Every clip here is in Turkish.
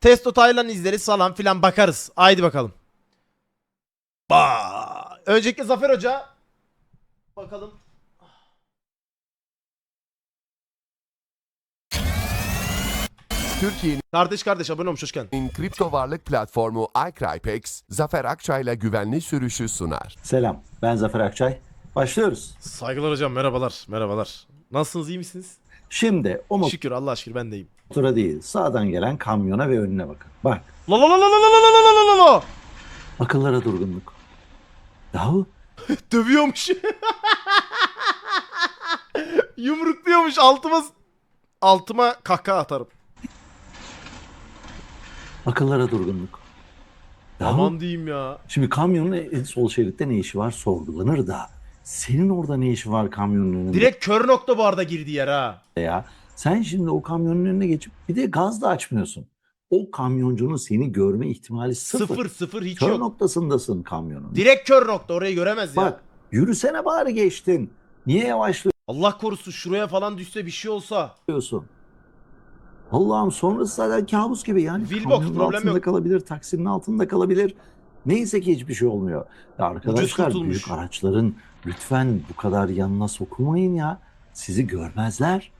Testo Taylan izleriz falan filan bakarız. Haydi bakalım. Ba. Öncelikle Zafer Hoca. Bakalım. Türkiye'nin Kardeş kardeş abone olmuş hoş geldin. kripto varlık platformu iCrypex, Zafer Akçay'la güvenli sürüşü sunar. Selam, ben Zafer Akçay. Başlıyoruz. Saygılar hocam merhabalar merhabalar. Nasılsınız iyi misiniz? Şimdi o Şükür Allah şükür ben de iyiyim. Motora değil, sağdan gelen kamyona ve önüne bakın. Bak, La la la la la la la la la la la. akıllara durgunluk. Yahu, Dövüyormuş. Yumrukluyormuş altıma altıma kahkaha atarım. akıllara durgunluk. Yahu, Aman diyeyim ya. şimdi kamyonun sol şeritte ne işi var sorgulanır da. Senin orada ne işi var kamyonun önünde Direkt kör nokta bu arada girdi yer ha. ya? Sen şimdi o kamyonun önüne geçip bir de gaz da açmıyorsun. O kamyoncunun seni görme ihtimali sıfır. Sıfır sıfır hiç Kör yok. noktasındasın kamyonun. Direkt kör nokta orayı göremez ya. Bak, yürüsene bari geçtin. Niye yavaşlıyorsun? Allah korusun şuraya falan düşse bir şey olsa. Allah'ım sonrası zaten kabus gibi yani. Kamyonun problem altında yok. kalabilir, taksinin altında kalabilir. Neyse ki hiçbir şey olmuyor. Ya arkadaşlar büyük araçların lütfen bu kadar yanına sokulmayın ya. Sizi görmezler.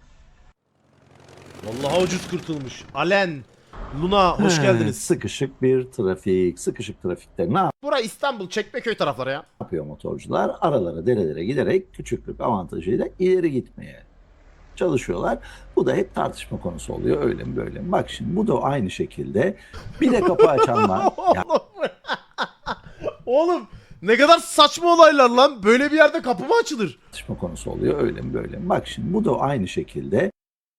Vallahi ucuz kurtulmuş. Alen, Luna hoş geldiniz. Sıkışık bir trafik. Sıkışık trafikte ne Bura İstanbul, Çekmeköy tarafları ya. yapıyor motorcular? Aralara, derelere giderek küçüklük avantajıyla ileri gitmeye çalışıyorlar. Bu da hep tartışma konusu oluyor. Öyle mi böyle mi? Bak şimdi bu da aynı şekilde. Bir de kapı açan var. Ya Oğlum. Oğlum ne kadar saçma olaylar lan. Böyle bir yerde kapı mı açılır? tartışma konusu oluyor. Öyle mi böyle mi? Bak şimdi bu da aynı şekilde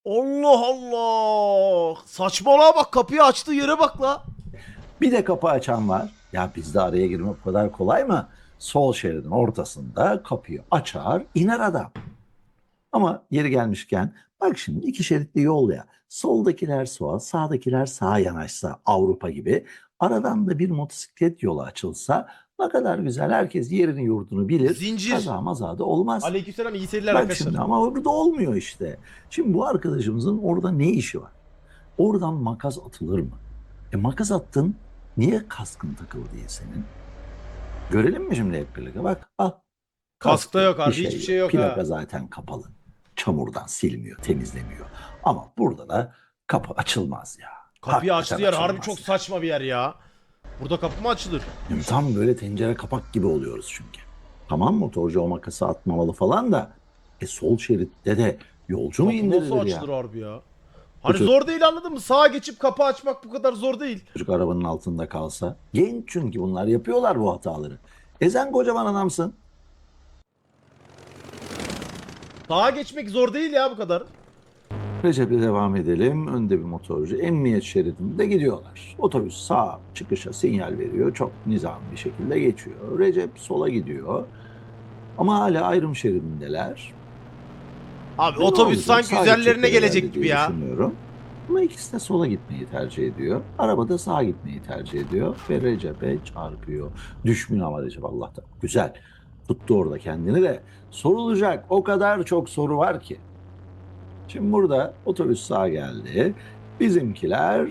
Allah Allah. Saçmalığa bak kapıyı açtığı yere bak la. bir de kapı açan var. Ya bizde araya girmek bu kadar kolay mı? Sol şeridin ortasında kapıyı açar, iner adam. Ama yeri gelmişken bak şimdi iki şeritli yol ya. Soldakiler sola, sağdakiler sağa yanaşsa Avrupa gibi. Aradan da bir motosiklet yolu açılsa ne kadar güzel. Herkes yerini yurdunu bilir. Zincir. Kaza maza da olmaz. Aleykümselam iyi seyirler Bak arkadaşlar. şimdi ama orada olmuyor işte. Şimdi bu arkadaşımızın orada ne işi var? Oradan makas atılır mı? E makas attın niye kaskın takılı değil senin? Görelim mi şimdi hep birlikte? Bak al. Kaskta yok abi, hiçbir şey yok Plaka ha. zaten kapalı. Çamurdan silmiyor, temizlemiyor. Ama burada da kapı açılmaz ya. Kapıyı Hakikaten açtığı yer harbi çok saçma bir yer ya. Burada kapı mı açılır? Tam böyle tencere kapak gibi oluyoruz çünkü. Tamam motorcu o makası atmamalı falan da e sol şeritte de yolcu mu Kapı indirilir nasıl ya? açılır harbi ya? Hani Çocuk- zor değil anladın mı? Sağa geçip kapı açmak bu kadar zor değil. Çocuk arabanın altında kalsa. Genç çünkü bunlar yapıyorlar bu hataları. E sen kocaman adamsın. Sağa geçmek zor değil ya bu kadar. Recep'le devam edelim. Önde bir motorcu emniyet şeridinde gidiyorlar. Otobüs sağ çıkışa sinyal veriyor. Çok nizam bir şekilde geçiyor. Recep sola gidiyor. Ama hala ayrım şeridindeler. Abi Ne otobüs olacak? sanki Sağa üzerlerine gidecekler gelecek herhalde gibi diye ya. Düşünüyorum. Ama ikisi de sola gitmeyi tercih ediyor. Araba da sağa gitmeyi tercih ediyor. Ve Recep'e çarpıyor. Düşmüyor ama Recep Allah'tan. Güzel. Tuttu orada kendini de. Sorulacak o kadar çok soru var ki. Şimdi burada otobüs sağa geldi. Bizimkiler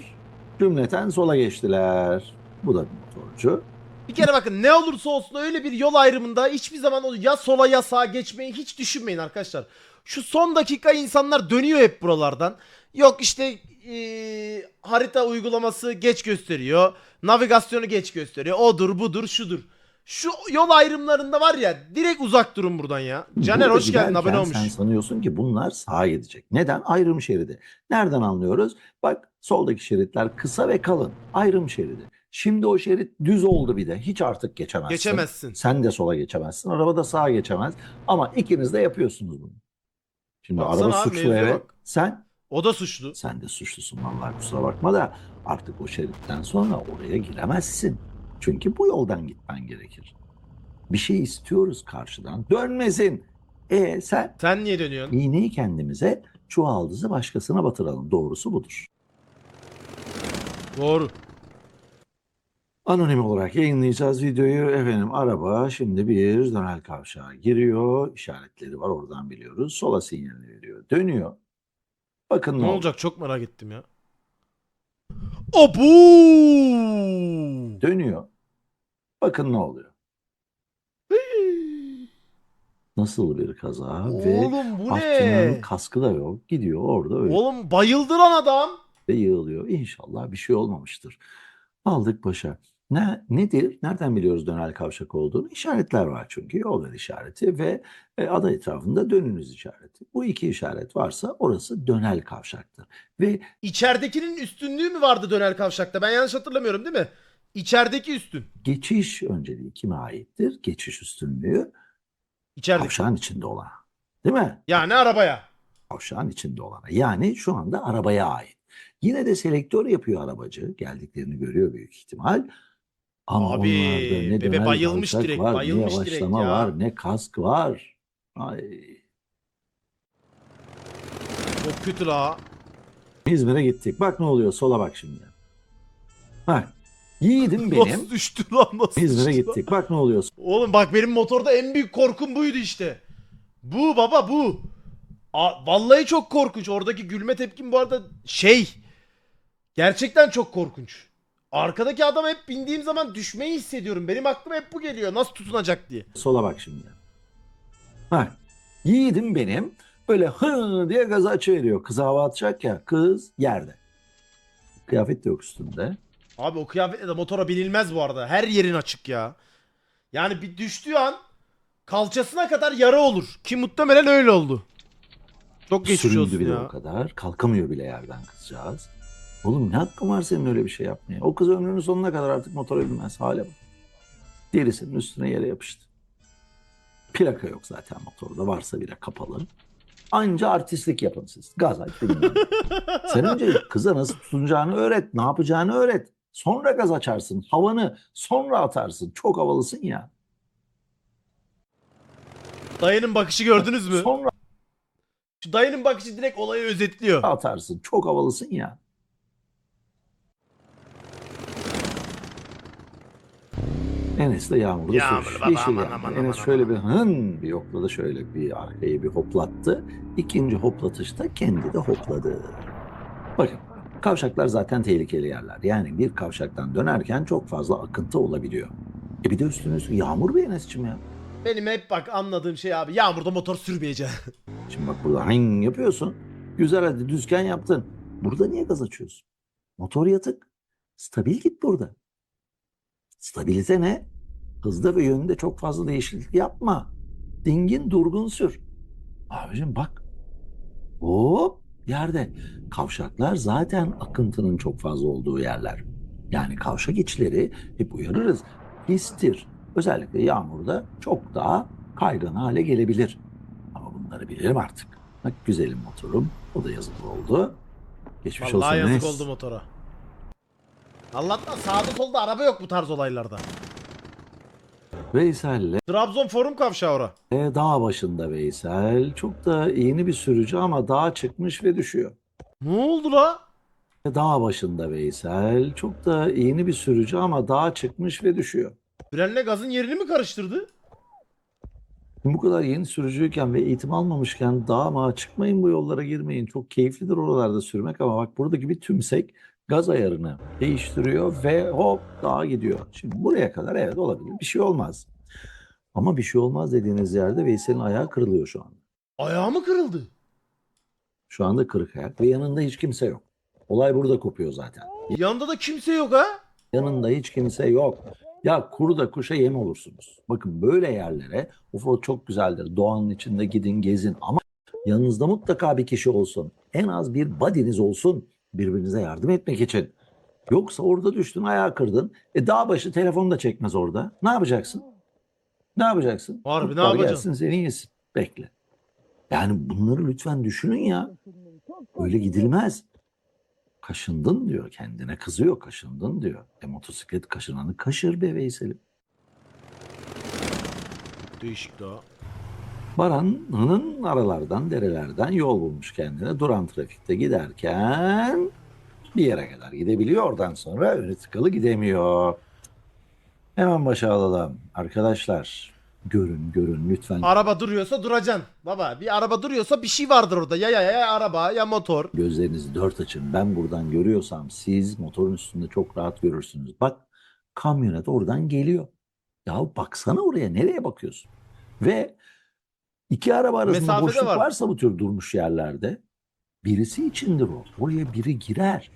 cümleten sola geçtiler. Bu da bir motorcu. Bir kere bakın ne olursa olsun öyle bir yol ayrımında hiçbir zaman o ya sola ya sağa geçmeyi hiç düşünmeyin arkadaşlar. Şu son dakika insanlar dönüyor hep buralardan. Yok işte eee, harita uygulaması geç gösteriyor. Navigasyonu geç gösteriyor. Odur budur şudur. Şu yol ayrımlarında var ya direkt uzak durun buradan ya. Caner Burada hoş geldin giderken abone olmuş. Sen sanıyorsun ki bunlar sağa gidecek. Neden? Ayrım şeridi. Nereden anlıyoruz? Bak soldaki şeritler kısa ve kalın. Ayrım şeridi. Şimdi o şerit düz oldu bir de. Hiç artık geçemezsin. Geçemezsin. Sen de sola geçemezsin. Araba da sağa geçemez. Ama ikiniz de yapıyorsunuz bunu. Şimdi Baksana araba abi, suçlu mevzuya evet. bak. Sen O da suçlu. sen de suçlusun vallahi kusura bakma da artık o şeritten sonra oraya giremezsin. Çünkü bu yoldan gitmen gerekir. Bir şey istiyoruz karşıdan. Dönmesin. E sen Sen niye dönüyorsun? iğneyi kendimize, çuvaldızı başkasına batıralım. Doğrusu budur. Doğru. Anonim olarak yayınlayacağız videoyu. Efendim araba şimdi bir dönel kavşağa giriyor. İşaretleri var oradan biliyoruz. Sola sinyalini veriyor. Dönüyor. Bakın Ne olacak çok merak ettim ya. Obu! Dönüyor. Bakın ne oluyor. Nasıl bir kaza ve Oğlum bu aşçının ne? kaskı da yok. Gidiyor orada öyle Oğlum bayıldı lan adam. yığılıyor. İnşallah bir şey olmamıştır. Aldık başa. Ne, nedir? Nereden biliyoruz dönel kavşak olduğunu? İşaretler var çünkü. Yol ver işareti ve e, ada etrafında dönünüz işareti. Bu iki işaret varsa orası dönel kavşaktır. Ve İçeridekinin üstünlüğü mü vardı dönel kavşakta? Ben yanlış hatırlamıyorum değil mi? İçerideki üstün. geçiş önceliği kime aittir? Geçiş üstünlüğü İçerideki. kavşağın içinde olana. Değil mi? Yani arabaya. kavşağın içinde olana. Yani şu anda arabaya ait. Yine de selektör yapıyor arabacı. Geldiklerini görüyor büyük ihtimal. Ama Abi, onlarda ne bebe dönel bayılmış kavşak direkt, var, bayılmış ne direkt yavaşlama ya. var, ne kask var. Ay. Çok kötü la. İzmir'e gittik. Bak ne oluyor. Sola bak şimdi. Bak. Yiğidim benim. Nasıl düştü lan nasıl İzmir'e düştü lan? gittik. Bak ne oluyor. Oğlum bak benim motorda en büyük korkum buydu işte. Bu baba bu. A- vallahi çok korkunç. Oradaki gülme tepkim bu arada şey. Gerçekten çok korkunç. Arkadaki adam hep bindiğim zaman düşmeyi hissediyorum. Benim aklıma hep bu geliyor. Nasıl tutunacak diye. Sola bak şimdi. Bak. Yiğidim benim. Böyle hı diye gazı açıveriyor. Kız hava atacak ya. Kız yerde. Kıyafet de yok üstünde. Abi o kıyafetle de motora binilmez bu arada. Her yerin açık ya. Yani bir düştüğü an kalçasına kadar yara olur. Ki muhtemelen öyle oldu. Çok geçmiş Süründü olsun bile ya. o kadar. Kalkamıyor bile yerden kızcağız. Oğlum ne hakkın var senin öyle bir şey yapmaya? O kız ömrünün sonuna kadar artık motora binmez. Hale bak. Derisinin üstüne yere yapıştı. Plaka yok zaten motorda. Varsa bile kapalı. Anca artistlik yapın siz. Gaz aç. Sen önce kıza nasıl tutunacağını öğret. Ne yapacağını öğret. Sonra gaz açarsın. Havanı sonra atarsın. Çok havalısın ya. Dayının bakışı gördünüz mü? Sonra Şu dayının bakışı direkt olayı özetliyor. atarsın. Çok havalısın ya. Enes de yağmurda Yağmur sürüş. baba, Yeşil aman, yandı. aman, Enes aman, şöyle aman. bir hın bir yokladı şöyle bir arkayı bir hoplattı. İkinci hoplatışta kendi de hopladı. Bakın kavşaklar zaten tehlikeli yerler. Yani bir kavşaktan dönerken çok fazla akıntı olabiliyor. E bir de üstüne üstlük yağmur bir Enes'cim ya. Benim hep bak anladığım şey abi yağmurda motor sürmeyeceksin. Şimdi bak burada hın yapıyorsun. Güzel hadi düzken yaptın. Burada niye gaz açıyorsun? Motor yatık. Stabil git burada. Stabilite ne? Hızda ve yönünde çok fazla değişiklik yapma. Dingin durgun sür. Abicim bak. Hop yerde. Kavşaklar zaten akıntının çok fazla olduğu yerler. Yani kavşak içleri hep uyarırız. Pistir. Özellikle yağmurda çok daha kaygan hale gelebilir. Ama bunları bilirim artık. Bak güzelim motorum. O da yazık oldu. Geçmiş Vallahi olsun yazık Enes. oldu motora. Allah'tan sağda solda araba yok bu tarz olaylarda. Veysel'le Trabzon forum kavşağı ora. e, dağ başında Veysel. Çok da yeni bir sürücü ama dağa çıkmış ve düşüyor. Ne oldu la? E, Dağ başında Veysel. Çok da yeni bir sürücü ama dağa çıkmış ve düşüyor. Frenle gazın yerini mi karıştırdı? Bu kadar yeni sürücüyken ve eğitim almamışken dağa mağa çıkmayın bu yollara girmeyin. Çok keyiflidir oralarda sürmek ama bak buradaki bir tümsek gaz ayarını değiştiriyor ve hop dağa gidiyor. Şimdi buraya kadar evet olabilir bir şey olmaz. Ama bir şey olmaz dediğiniz yerde Veysel'in ayağı kırılıyor şu anda. Ayağı mı kırıldı? Şu anda kırık ayak ve yanında hiç kimse yok. Olay burada kopuyor zaten. Yanında da kimse yok ha? Yanında hiç kimse yok. Ya kuru da kuşa yem olursunuz. Bakın böyle yerlere UFO çok güzeldir. Doğanın içinde gidin gezin ama yanınızda mutlaka bir kişi olsun. En az bir buddy'niz olsun birbirinize yardım etmek için. Yoksa orada düştün ayağı kırdın. E dağ başı telefonu da çekmez orada. Ne yapacaksın? Ne yapacaksın? Harbi, ne Kurtlar yapacaksın? Gelsin seni yesin. Bekle. Yani bunları lütfen düşünün ya. Öyle gidilmez. Kaşındın diyor kendine kızıyor kaşındın diyor. E motosiklet kaşınanı kaşır be Veysel'im. Değişik la. Baran'ın aralardan derelerden yol bulmuş kendine duran trafikte giderken bir yere kadar gidebiliyor oradan sonra önü tıkalı gidemiyor. Hemen başa alalım arkadaşlar. Görün görün lütfen Araba duruyorsa duracaksın. Baba bir araba duruyorsa bir şey vardır orada. Ya ya ya, ya araba ya motor. gözlerinizi dört açın. Ben buradan görüyorsam siz motorun üstünde çok rahat görürsünüz. Bak kamyonet oradan geliyor. Ya baksana oraya nereye bakıyorsun? Ve iki araba arasında Mesafede boşluk var. varsa bu tür durmuş yerlerde birisi içindir o. Oraya biri girer.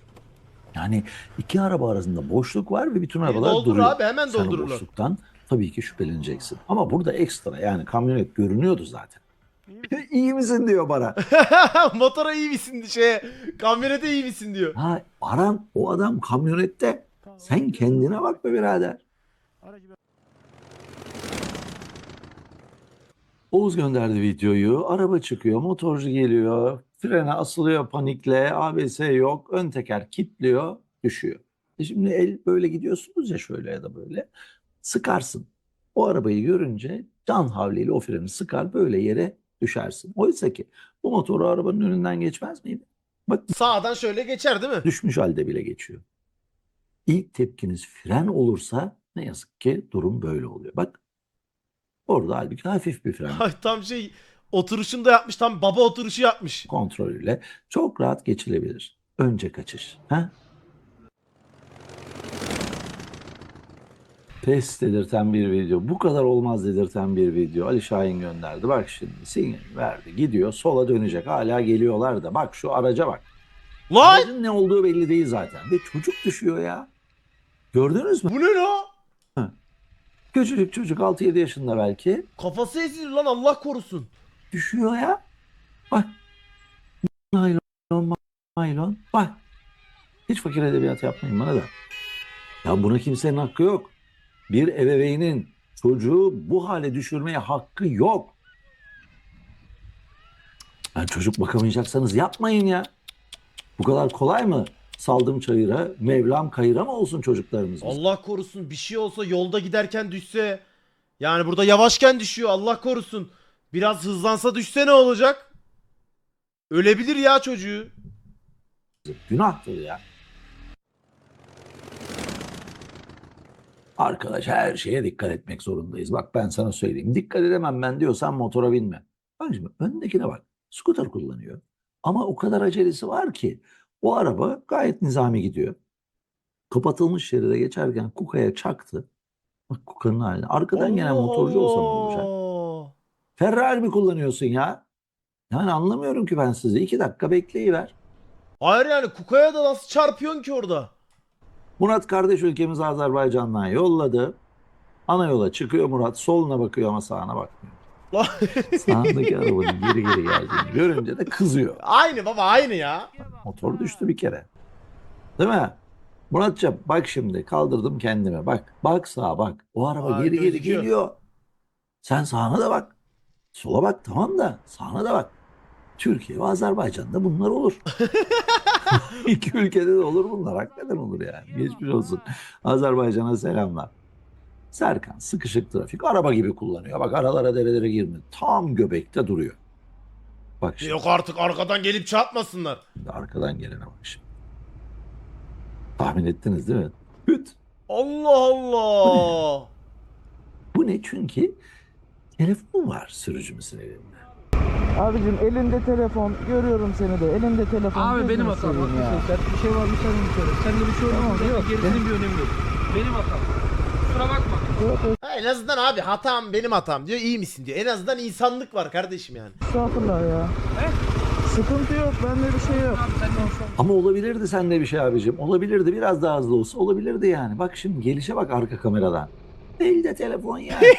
Yani iki araba arasında boşluk var ve bütün arabalar doldurur duruyor. abi, hemen Sen o doldururlar. boşluktan tabii ki şüpheleneceksin. Ama burada ekstra yani kamyonet görünüyordu zaten. İyi misin diyor bana. Motora iyi misin şey kamyonete iyi misin diyor. Ha Baran o adam kamyonette. Sen kendine bak be birader. Oğuz gönderdi videoyu. Araba çıkıyor, motorcu geliyor. Frene asılıyor panikle. ABS yok. Ön teker kilitliyor, düşüyor. E şimdi el böyle gidiyorsunuz ya şöyle ya da böyle. Sıkarsın. O arabayı görünce can havliyle o freni sıkar böyle yere düşersin. Oysa ki bu motoru arabanın önünden geçmez miydi? Bak Sağdan şöyle geçer değil mi? düşmüş halde bile geçiyor. İlk tepkiniz fren olursa ne yazık ki durum böyle oluyor. Bak orada halbuki hafif bir fren Ay tam şey oturuşunda yapmış tam baba oturuşu yapmış. kontrolüyle çok rahat geçilebilir. Önce kaçış. Ha? Pes dedirten bir video. Bu kadar olmaz dedirten bir video. Ali Şahin gönderdi. Bak şimdi sinyal verdi. Gidiyor sola dönecek. Hala geliyorlar da. Bak şu araca bak. Lan Aracın ne olduğu belli değil zaten. Ve çocuk düşüyor ya. Gördünüz mü? bu ne lan? Küçücük çocuk 6-7 yaşında belki. Kafası ezilir lan Allah korusun. Düşüyor ya. Bak. Naylon, naylon. Bak. Hiç fakir edebiyat yapmayın bana da. Ya buna kimsenin hakkı yok. Bir ebeveynin çocuğu bu hale düşürmeye hakkı yok. Yani çocuk bakamayacaksanız yapmayın ya. Bu kadar kolay mı? Saldım çayıra, Mevlam kayıra mı olsun çocuklarımız? Allah korusun bir şey olsa yolda giderken düşse. Yani burada yavaşken düşüyor Allah korusun. Biraz hızlansa düşse ne olacak? Ölebilir ya çocuğu. Günahtır ya. Arkadaş her şeye dikkat etmek zorundayız. Bak ben sana söyleyeyim. Dikkat edemem ben diyorsan motora binme. Bak şimdi öndekine bak. Scooter kullanıyor. Ama o kadar acelesi var ki o araba gayet nizami gidiyor. Kapatılmış şeride geçerken Kuka'ya çaktı. Bak Kuka'nın haline. Arkadan gelen motorcu olsa ne olacak? Ferrari mi kullanıyorsun ya? Yani anlamıyorum ki ben sizi. İki dakika bekleyiver. Hayır yani Kuka'ya da nasıl çarpıyorsun ki orada? Murat kardeş ülkemiz Azerbaycan'dan yolladı. Ana yola çıkıyor Murat. Soluna bakıyor ama sağına bakmıyor. Sağındaki arabanın geri geri geldiğini görünce de kızıyor. aynı baba aynı ya. Motor düştü bir kere. Değil mi? Muratcan bak şimdi kaldırdım kendime. Bak bak sağa bak. O araba Ay, geri geri gözüküyor. geliyor. Sen sağına da bak. Sola bak tamam da sağına da bak. Türkiye ve Azerbaycan'da bunlar olur. İki ülkede de olur bunlar. Hakikaten olur yani. Geçmiş olsun. Azerbaycan'a selamlar. Serkan sıkışık trafik. Araba gibi kullanıyor. Bak aralara derelere girmiyor. Tam göbekte duruyor. Bak şimdi. Yok artık arkadan gelip çarpmasınlar. Arkadan gelene bak şimdi. Tahmin ettiniz değil mi? Hüt. Allah Allah. Bu ne? Çünkü telefon var sürücümüzün elinde. Abicim elinde telefon görüyorum seni de elinde telefon. Abi gözünü benim hatam. Haklısın sen. Bir şey var mı sen mi söyle. Sen de bir şey olmaz. Tamam, yok. Gerisinin bir önemi yok. Benim hatam. Ha, en azından abi hatam benim hatam diyor iyi misin diyor. En azından insanlık var kardeşim yani. estağfurullah ya. Sıkıntı yok bende bir şey yok. Ama olabilirdi sende bir şey abicim. Olabilirdi biraz daha hızlı olsa olabilirdi yani. Bak şimdi gelişe bak arka kameradan. Elde telefon yani.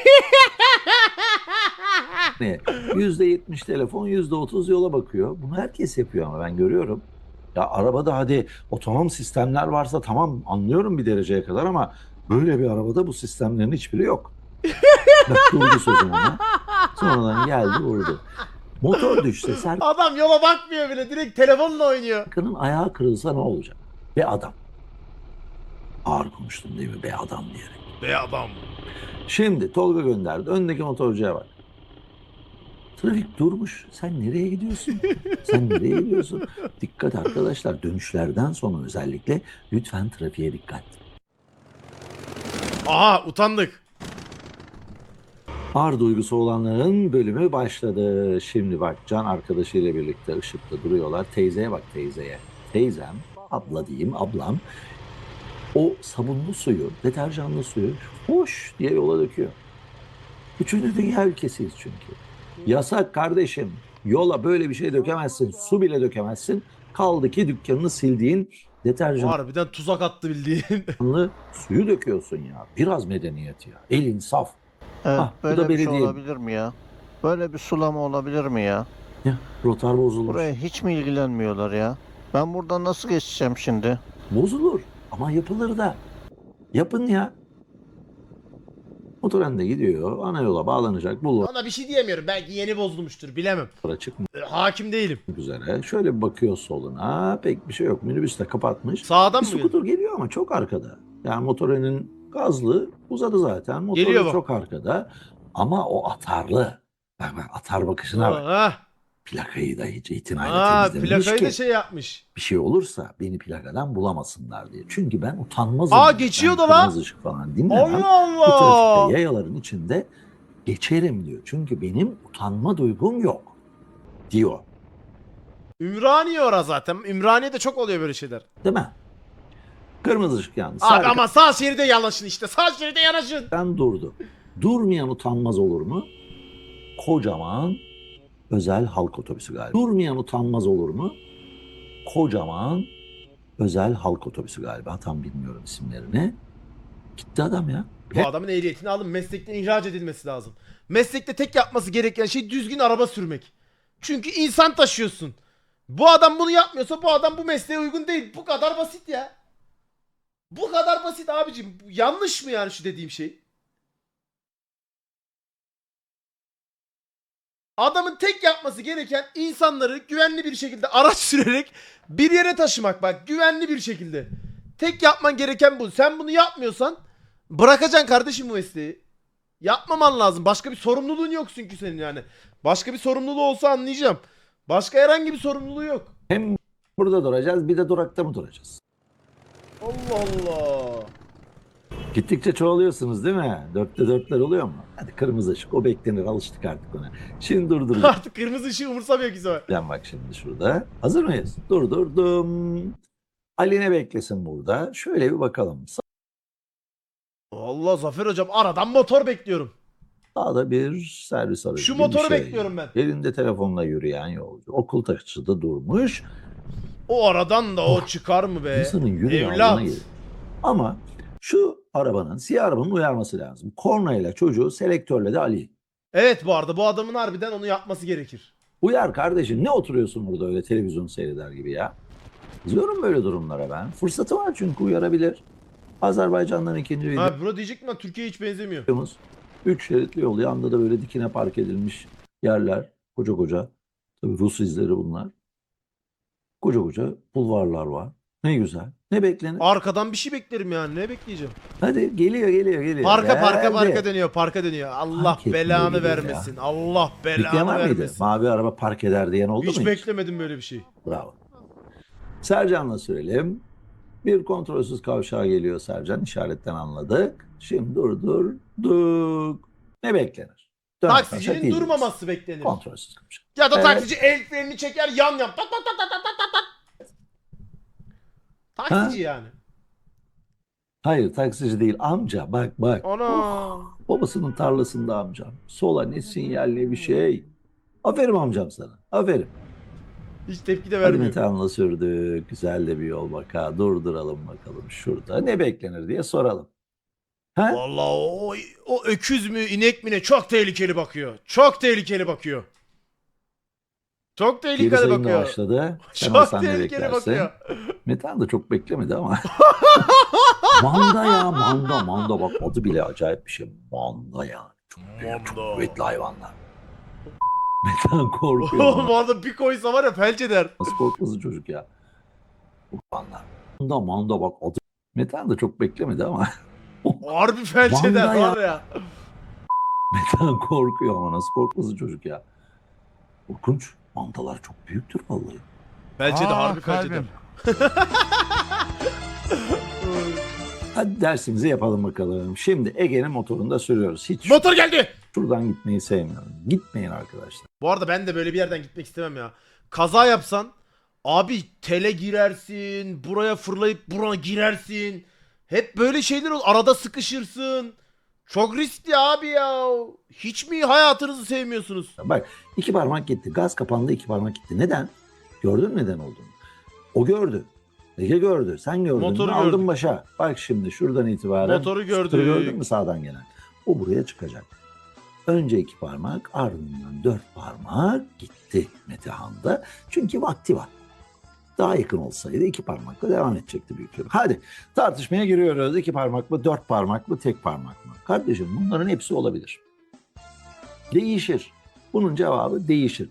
Ne? %70 telefon, %30 yola bakıyor. Bunu herkes yapıyor ama ben görüyorum. Ya arabada hadi otonom sistemler varsa tamam anlıyorum bir dereceye kadar ama böyle bir arabada bu sistemlerin hiçbiri yok. Bak durdu sözüm ona. Sonradan geldi vurdu. Motor düşse Serkan Adam yola bakmıyor bile direkt telefonla oynuyor. Serkan'ın ayağı kırılsa ne olacak? Be adam. Ağır konuştum değil mi? Be adam diyerek. Be adam. Şimdi Tolga gönderdi. Öndeki motorcuya bak. Trafik durmuş. Sen nereye gidiyorsun? Sen nereye gidiyorsun? Dikkat arkadaşlar. Dönüşlerden sonra özellikle lütfen trafiğe dikkat. Aha utandık. Ağır duygusu olanların bölümü başladı. Şimdi bak Can arkadaşıyla birlikte ışıkta duruyorlar. Teyzeye bak teyzeye. Teyzem, abla diyeyim ablam o sabunlu suyu, deterjanlı suyu hoş diye yola döküyor. Üçüncü dünya ülkesiyiz çünkü. Yasak kardeşim. Yola böyle bir şey dökemezsin. Su bile dökemezsin. Kaldı ki dükkanını sildiğin deterjanlı Harbiden tuzak attı bildiğin. suyu döküyorsun ya. Biraz medeniyet ya. Elin saf. Evet, Ah, bu da böyle bir şey belediye. olabilir mi ya? Böyle bir sulama olabilir mi ya? Ya, rotar bozulur. Buraya hiç mi ilgilenmiyorlar ya? Ben buradan nasıl geçeceğim şimdi? Bozulur ama yapılır da. Yapın ya. Motoren de gidiyor. Ana yola bağlanacak. Bulvara Ona bir şey diyemiyorum. Belki yeni bozulmuştur. Bilemem. çıkmak E, Hakim değilim. üzere. Şöyle bir bakıyor soluna. Pek bir şey yok. Minibüs de kapatmış. Sağdan Bir mı? geldi? skuter geliyor ama çok arkada. Yani motorenin gazlı uzadı zaten. Motoru Geliyor bak. çok arkada. Ama o atarlı. Bak bak atar bakışına bak. Ha. Plakayı da hiç itinayla Aa, temizlememiş plakayı ki. da şey yapmış. bir şey olursa beni plakadan bulamasınlar diye. Çünkü ben utanmazım. Aa, Ben geçiyor da lan. kırmızı ışık falan dinlemem. Allah Bu trafikte Allah. yayaların içinde geçerim diyor. Çünkü benim utanma duygum yok diyor. Ümraniye ora zaten. Ümraniye'de çok oluyor böyle şeyler. Değil mi? Kırmızı ışık yandı. Abi ama sağ şeride yanaşın işte. Sağ şeride yanaşın. ışıktan durdu. Durmayan utanmaz olur mu? Kocaman özel halk otobüsü galiba. Durmayan utanmaz olur mu? Kocaman özel halk otobüsü galiba. Tam bilmiyorum isimlerini. Gitti adam ya. Bu adamın ehliyetini alın. Meslekten ihraç edilmesi lazım. Meslekte tek yapması gereken şey düzgün araba sürmek. Çünkü insan taşıyorsun. Bu adam bunu yapmıyorsa bu adam bu mesleğe uygun değil. Bu kadar basit ya. Bu kadar basit abicim. Yanlış mı yani şu dediğim şey? Adamın tek yapması gereken insanları güvenli bir şekilde araç sürerek bir yere taşımak bak güvenli bir şekilde. Tek yapman gereken bu. Sen bunu yapmıyorsan bırakacaksın kardeşim bu mesleği. Yapmaman lazım. Başka bir sorumluluğun yok çünkü senin yani. Başka bir sorumluluğu olsa anlayacağım. Başka herhangi bir sorumluluğu yok. Hem burada duracağız bir de durakta mı duracağız? Allah Allah. Gittikçe çoğalıyorsunuz değil mi? Dörtte dörtler oluyor mu? Hadi kırmızı ışık o beklenir alıştık artık ona. Şimdi durduracağım Artık kırmızı ışığı umursamıyor ki sonra. bak şimdi şurada. Hazır mıyız? Durdurdum. Ali ne beklesin burada? Şöyle bir bakalım. Allah Zafer hocam aradan motor bekliyorum. Sağda bir servis aracı. Şu gibi bir motoru şey. bekliyorum ben. Elinde telefonla yürüyen yolcu. Okul taşıtıda durmuş. O aradan da o çıkar mı be? İnsanın yürüyen evlat. gelir. Ama şu arabanın, siyah arabanın uyarması lazım. Kornayla çocuğu, selektörle de Ali. Evet bu arada bu adamın harbiden onu yapması gerekir. Uyar kardeşim ne oturuyorsun burada öyle televizyon seyreder gibi ya. Üzüyorum böyle durumlara ben. Fırsatı var çünkü uyarabilir. Azerbaycan'dan ikinci Ha bro diyecektim ben Türkiye'ye hiç benzemiyor. videomuz. Üç şeritli yol yanında da böyle dikine park edilmiş yerler. Koca koca. Tabii Rus izleri bunlar. Koca koca bulvarlar var. Ne güzel. Ne beklenir? Arkadan bir şey beklerim yani ne bekleyeceğim. Hadi geliyor geliyor geliyor. Parka parka Geldi. parka dönüyor parka dönüyor. Allah etmiyor belanı gibi ya. vermesin. Allah Bekleyen belanı var mıydı? vermesin. Mavi araba park eder diyen oldu Hiç mu hiç? beklemedim böyle bir şey. Bravo. Sercan'la sürelim. Bir kontrolsüz kavşağa geliyor Sercan. işaretten anladık. Şimdi durdurduk. Ne beklenir? Dön kavşak Taksicinin değil. durmaması beklenir. Kontrolsüz kavşak. Ya da Evet. taksici el frenini çeker yan yan. Tak tak tak tak tak tak tak. Taksici yani. Hayır taksici değil amca bak bak. Ana. Babasının tarlasında amcam. Sola ne sinyal ne bir şey. Aferin amcam sana. Aferin. Hiç tepki de Hadi vermiyor. Metehan'la sürdük. Güzel de bir yol bak ha. Durduralım bakalım şurada. Ne beklenir diye soralım. Ha? Vallahi o, o öküz mü inek mi ne çok tehlikeli bakıyor. Çok tehlikeli bakıyor. Çok tehlikeli bakıyor. başladı. Sen Çok olsan ne tehlikeli beklersin? bakıyor. Metehan da çok beklemedi ama. manda ya manda manda bak adı bile acayip bir şey. Manda ya. Çok büyük, çok Manda. kuvvetli hayvanlar. Metehan korkuyor. Oğlum bu arada bir koysa var ya felç eder. Nasıl korkmasın çocuk ya. Hayvanlar. Manda manda bak adı. Metehan da çok beklemedi ama. Harbi felç Manda eder ya. var ya. Metehan korkuyor ama nasıl korkmasın çocuk ya. Korkunç. Mandalar çok büyüktür vallahi. Eder Aa, harbi kalbim. Hadi dersimizi yapalım bakalım. Şimdi Ege'nin motorunda sürüyoruz. Hiç Motor geldi. Şuradan gitmeyi sevmiyorum. Gitmeyin arkadaşlar. Bu arada ben de böyle bir yerden gitmek istemem ya. Kaza yapsan abi tele girersin, buraya fırlayıp buraya girersin. Hep böyle şeyler olur. Arada sıkışırsın. Çok riskli abi ya. Hiç mi hayatınızı sevmiyorsunuz? Bak iki parmak gitti. Gaz kapandı iki parmak gitti. Neden? Gördün mü neden olduğunu? O gördü. Ege gördü. Sen gördün. Motoru mü? Aldın başa. Bak şimdi şuradan itibaren. Motoru gördük. gördün mü sağdan gelen? O buraya çıkacak. Önce iki parmak ardından dört parmak gitti Metehan'da. Çünkü vakti var. Daha yakın olsaydı iki parmakla devam edecekti büyük ihtimal. Hadi tartışmaya giriyoruz. İki parmak mı, dört parmak mı, tek parmak mı? Kardeşim bunların hepsi olabilir. Değişir. Bunun cevabı değişir.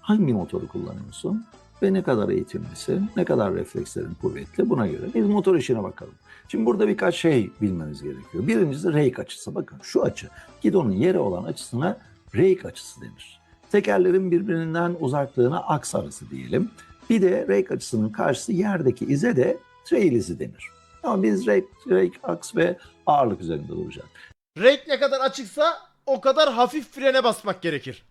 Hangi motoru kullanıyorsun ve ne kadar eğitimlisin, ne kadar reflekslerin kuvvetli buna göre biz motor işine bakalım. Şimdi burada birkaç şey bilmemiz gerekiyor. Birincisi rake açısı. Bakın şu açı gidonun yere olan açısına rake açısı denir. Tekerlerin birbirinden uzaklığına aks arası diyelim. Bir de rake açısının karşısı yerdeki ize de trail izi denir. Ama biz rake, rake aks ve ağırlık üzerinde duracağız. Renk ne kadar açıksa o kadar hafif frene basmak gerekir.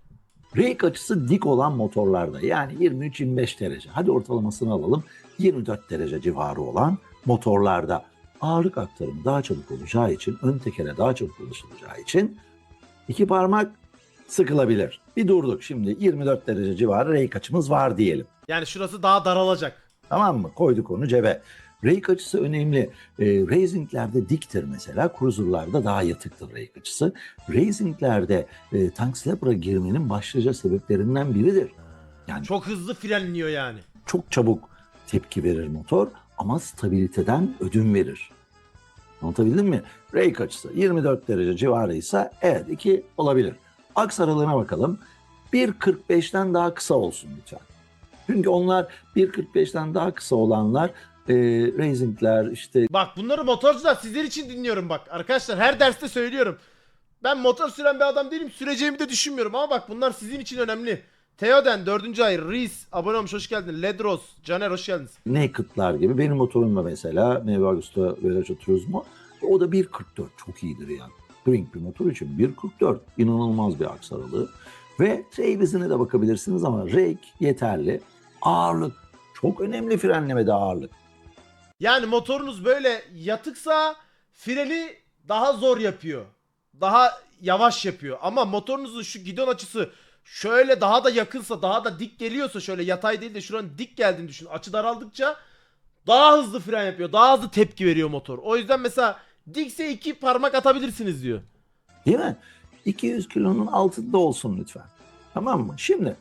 Rake açısı dik olan motorlarda yani 23-25 derece. Hadi ortalamasını alalım. 24 derece civarı olan motorlarda ağırlık aktarımı daha çabuk olacağı için, ön tekere daha çabuk ulaşılacağı için iki parmak sıkılabilir. Bir durduk şimdi 24 derece civarı rake açımız var diyelim. Yani şurası daha daralacak. Tamam mı? Koyduk onu cebe. Rake açısı önemli. E, racinglerde diktir mesela. Cruiser'larda daha yatıktır rake açısı. Racinglerde e, tank slapper'a girmenin başlıca sebeplerinden biridir. Yani Çok hızlı frenliyor yani. çok çabuk tepki verir motor ama stabiliteden ödün verir. Anlatabildim mi? Rake açısı 24 derece civarıysa evet 2 olabilir. Aks aralığına bakalım. 1.45'ten daha kısa olsun lütfen. Çünkü onlar 1.45'ten daha kısa olanlar e, racingler işte Bak bunları motorcular sizler için dinliyorum bak. Arkadaşlar her derste söylüyorum. Ben motor süren bir adam değilim. Süreceğimi de düşünmüyorum ama bak bunlar sizin için önemli. Theoden 4. ay Reis abone olmuş hoş geldin. Ledros Caner hoş geldiniz. Naked'lar gibi. Benim motorum da mesela Neve Augusta Veloce Turismo. O da 1.44 çok iyidir yani. Touring bir motor için 1.44 inanılmaz bir aks aralığı. Ve trail de bakabilirsiniz ama rake yeterli. Ağırlık çok önemli frenlemede ağırlık. Yani motorunuz böyle yatıksa freni daha zor yapıyor. Daha yavaş yapıyor. Ama motorunuzun şu gidon açısı şöyle daha da yakınsa daha da dik geliyorsa şöyle yatay değil de şuranın dik geldiğini düşün. Açı daraldıkça daha hızlı fren yapıyor. Daha hızlı tepki veriyor motor. O yüzden mesela dikse iki parmak atabilirsiniz diyor. Değil mi? 200 kilonun altında olsun lütfen. Tamam mı? Şimdi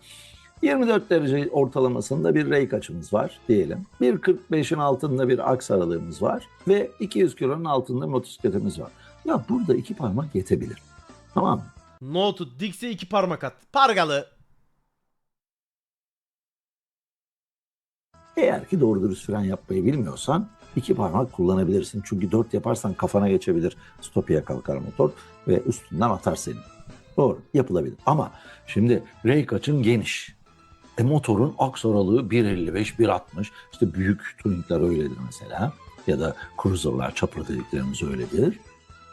24 derece ortalamasında bir rake açımız var diyelim. 1.45'in altında bir aks aralığımız var. Ve 200 kilonun altında motosikletimiz var. Ya burada iki parmak yetebilir. Tamam mı? Notu dikse iki parmak at. Pargalı. Eğer ki doğru dürüst fren yapmayı bilmiyorsan iki parmak kullanabilirsin. Çünkü dört yaparsan kafana geçebilir. Stopiye kalkar motor ve üstünden atar seni. Doğru yapılabilir. Ama şimdi rake açın geniş. E motorun aks aralığı 1.55, 1.60. İşte büyük tuningler öyledir mesela. Ya da cruiserlar, çapra dediklerimiz öyledir.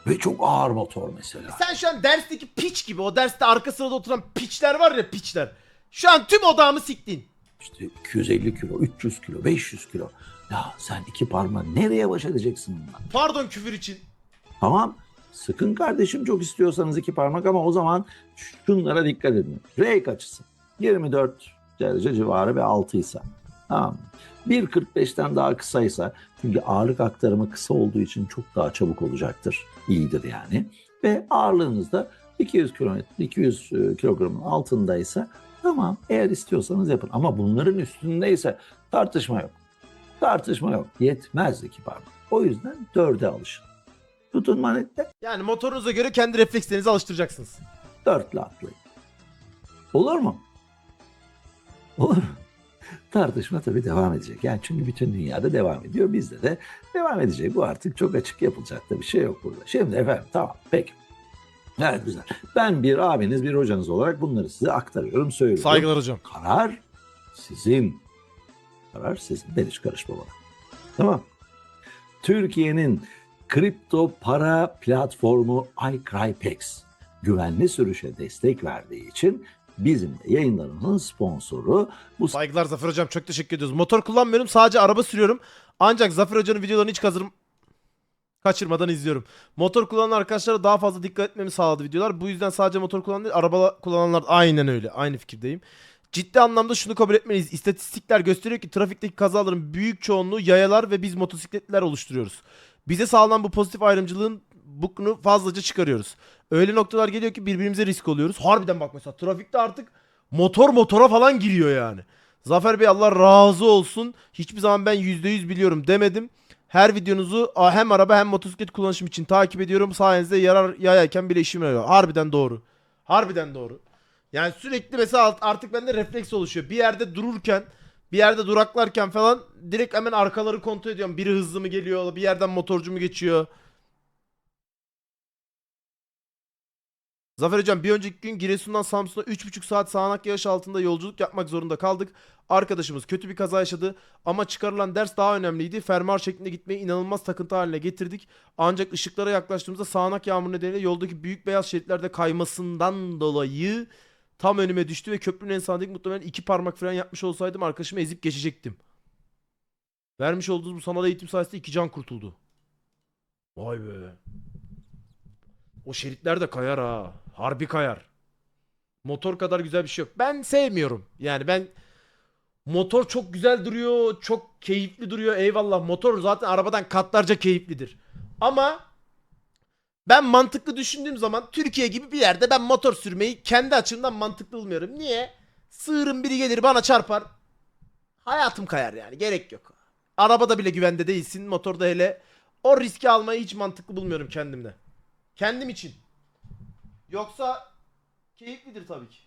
Ve çok ağır motor mesela. Sen şu an dersteki piç gibi o derste arka sırada oturan piçler var ya piçler. Şu an tüm odağımı siktin. İşte 250 kilo, 300 kilo, 500 kilo. Ya sen iki parmağı nereye baş edeceksin bunlar? Pardon küfür için. Tamam. Sıkın kardeşim çok istiyorsanız iki parmak ama o zaman şunlara dikkat edin. Rake açısı 24 derece civarı ve altıysa. Tamam mı? 1.45'ten daha kısaysa çünkü ağırlık aktarımı kısa olduğu için çok daha çabuk olacaktır. İyidir yani. Ve ağırlığınız da 200 kilometre 200 e, kilogramın altındaysa tamam eğer istiyorsanız yapın. Ama bunların üstündeyse tartışma yok. Tartışma yok. Yetmez iki parmak. O yüzden dörde alışın. Tutun manette Yani motorunuza göre kendi reflekslerinizi alıştıracaksınız. dörtle atlayın. Olur mu? Olur mu? Tartışma tabii devam edecek. Yani çünkü bütün dünyada devam ediyor. Bizde de devam edecek. Bu artık çok açık yapılacak da bir şey yok burada. Şimdi efendim tamam peki. Evet güzel. Ben bir abiniz, bir hocanız olarak bunları size aktarıyorum, söylüyorum. Saygılar hocam. Karar sizin. Karar sizin. Ben hiç karışmam. Tamam. Türkiye'nin kripto para platformu iCrypex güvenli sürüşe destek verdiği için bizim yayınlarımızın sponsoru bu Saygılar Zafer Hocam çok teşekkür ediyoruz. Motor kullanmıyorum sadece araba sürüyorum. Ancak Zafer Hoca'nın videolarını hiç kazırım kaçırmadan izliyorum. Motor kullanan arkadaşlara daha fazla dikkat etmemi sağladı videolar. Bu yüzden sadece motor kullanan değil araba kullananlar aynen öyle. Aynı fikirdeyim. Ciddi anlamda şunu kabul etmeliyiz. İstatistikler gösteriyor ki trafikteki kazaların büyük çoğunluğu yayalar ve biz motosikletliler oluşturuyoruz. Bize sağlanan bu pozitif ayrımcılığın bukunu fazlaca çıkarıyoruz. Öyle noktalar geliyor ki birbirimize risk oluyoruz. Harbiden bak mesela trafikte artık motor motora falan giriyor yani. Zafer Bey Allah razı olsun. Hiçbir zaman ben %100 biliyorum demedim. Her videonuzu hem araba hem motosiklet kullanışım için takip ediyorum. Sayenizde yarar yayarken bile işime yarıyor. Harbiden doğru. Harbiden doğru. Yani sürekli mesela artık bende refleks oluşuyor. Bir yerde dururken, bir yerde duraklarken falan direkt hemen arkaları kontrol ediyorum. Biri hızlı mı geliyor, bir yerden motorcu mu geçiyor. Zafer Hocam bir önceki gün Giresun'dan Samsun'a 3,5 saat sağanak yağış altında yolculuk yapmak zorunda kaldık. Arkadaşımız kötü bir kaza yaşadı ama çıkarılan ders daha önemliydi. Fermuar şeklinde gitmeyi inanılmaz takıntı haline getirdik. Ancak ışıklara yaklaştığımızda sağanak yağmur nedeniyle yoldaki büyük beyaz şeritlerde kaymasından dolayı tam önüme düştü ve köprünün en sağındaki muhtemelen iki parmak fren yapmış olsaydım arkadaşımı ezip geçecektim. Vermiş olduğunuz bu sanal eğitim sayesinde iki can kurtuldu. Vay be. O şeritler de kayar ha. Harbi kayar. Motor kadar güzel bir şey yok. Ben sevmiyorum. Yani ben motor çok güzel duruyor, çok keyifli duruyor. Eyvallah. Motor zaten arabadan katlarca keyiflidir. Ama ben mantıklı düşündüğüm zaman Türkiye gibi bir yerde ben motor sürmeyi kendi açımdan mantıklı bulmuyorum. Niye? Sığırın biri gelir bana çarpar. Hayatım kayar yani. Gerek yok. Arabada bile güvende değilsin. Motorda hele. O riski almayı hiç mantıklı bulmuyorum kendimde. Kendim için. Yoksa keyiflidir tabii ki.